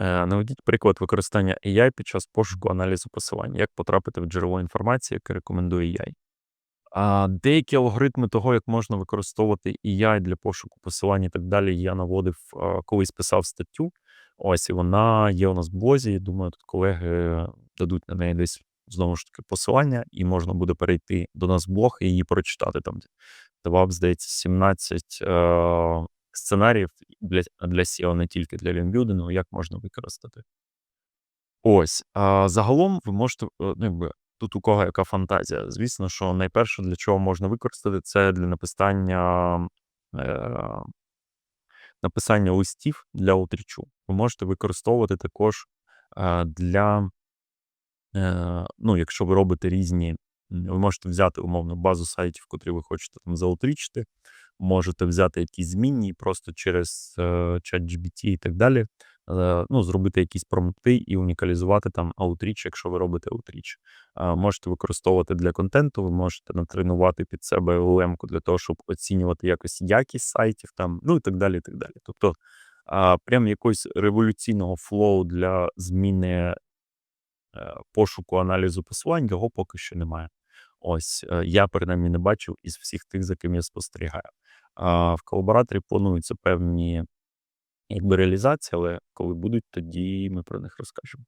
Е, Наведіть приклад використання AI під час пошуку аналізу посилань. Як потрапити в джерело інформації, яке рекомендує AI? А деякі алгоритми того, як можна використовувати AI для пошуку посилань і так далі, я наводив, колись писав статтю. Ось, і вона є у нас в блозі. Думаю, тут колеги дадуть на неї десь знову ж таки посилання, і можна буде перейти до нас в блог і її прочитати. Там давав, здається, 17 е, сценаріїв для, для SEO, не тільки для лінкбілдингу, як можна використати. Ось, а загалом ви можете, е, ну, якби, тут у кого яка фантазія. Звісно, що найперше, для чого можна використати, це для написання, е, написання листів для аутрічу. Ви можете використовувати також е, для, е, ну, якщо ви робите різні, ви можете взяти умовно базу сайтів, котрі ви хочете там заутрічити, можете взяти якісь змінні просто через е, ChatGPT і так далі. е, Ну, зробити якісь промпти і унікалізувати там аутріч, якщо ви робите аутріч. Можете використовувати для контенту, ви можете натренувати під себе LLM для того, щоб оцінювати якось якість сайтів, там, ну і так далі. і так далі. Тобто, прям якогось революційного флоу для зміни е, пошуку аналізу посилань його поки що немає. Ось е, я принаймні не бачив із всіх тих, за ким я спостерігаю. А, В колабораторі плануються певні якби реалізації, але коли будуть, тоді ми про них розкажемо.